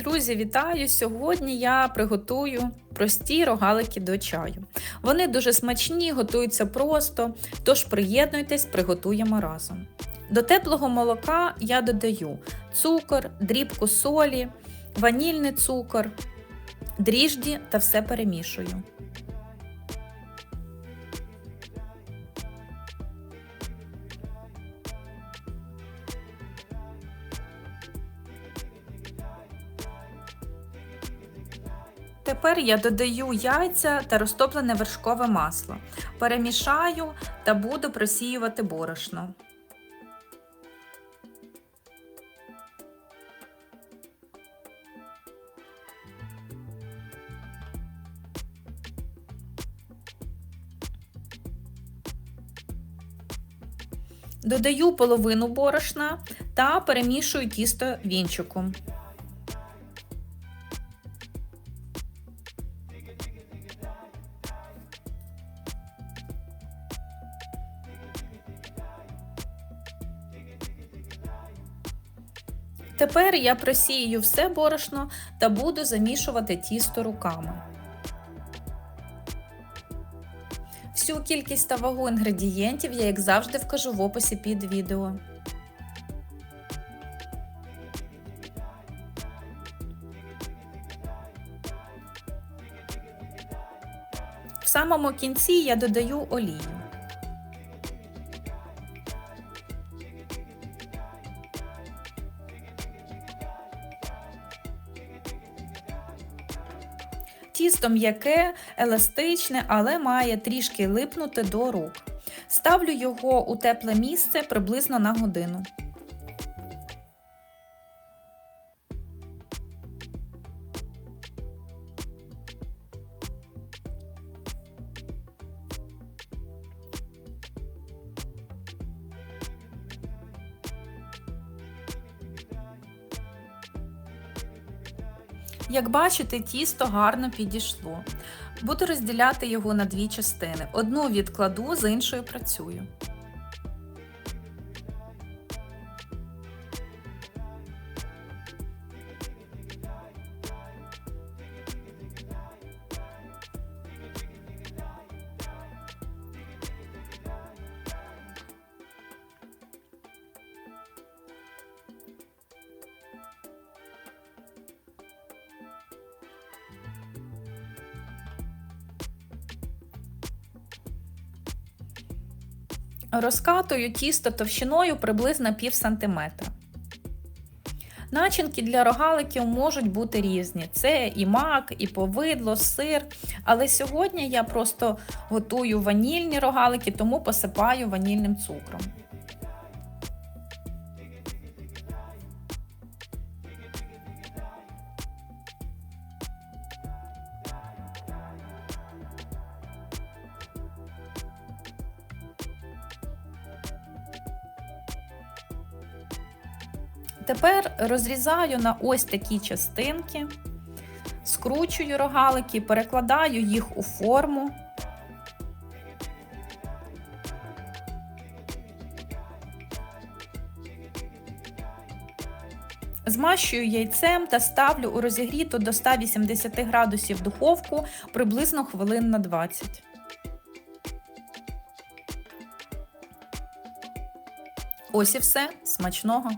Друзі, вітаю! Сьогодні я приготую прості рогалики до чаю. Вони дуже смачні, готуються просто, тож приєднуйтесь, приготуємо разом. До теплого молока я додаю цукор, дрібку солі, ванільний цукор, дріжджі та все перемішую. Тепер я додаю яйця та розтоплене вершкове масло. Перемішаю та буду просіювати борошно. Додаю половину борошна та перемішую тісто вінчиком. Тепер я просію все борошно та буду замішувати тісто руками. Всю кількість та вагу інгредієнтів я, як завжди, вкажу в описі під відео. В самому кінці я додаю олію. Тісто м'яке, еластичне, але має трішки липнути до рук. Ставлю його у тепле місце приблизно на годину. Як бачите, тісто гарно підійшло. Буду розділяти його на дві частини. Одну відкладу, з іншою працюю. Розкатую тісто товщиною приблизно пів сантиметра. Начинки для рогаликів можуть бути різні. Це і мак, і повидло, сир. Але сьогодні я просто готую ванільні рогалики, тому посипаю ванільним цукром. Тепер розрізаю на ось такі частинки, скручую рогалики, перекладаю їх у форму. Змащую яйцем та ставлю у розігріту до 180 градусів духовку приблизно хвилин на 20. Ось і все. Смачного!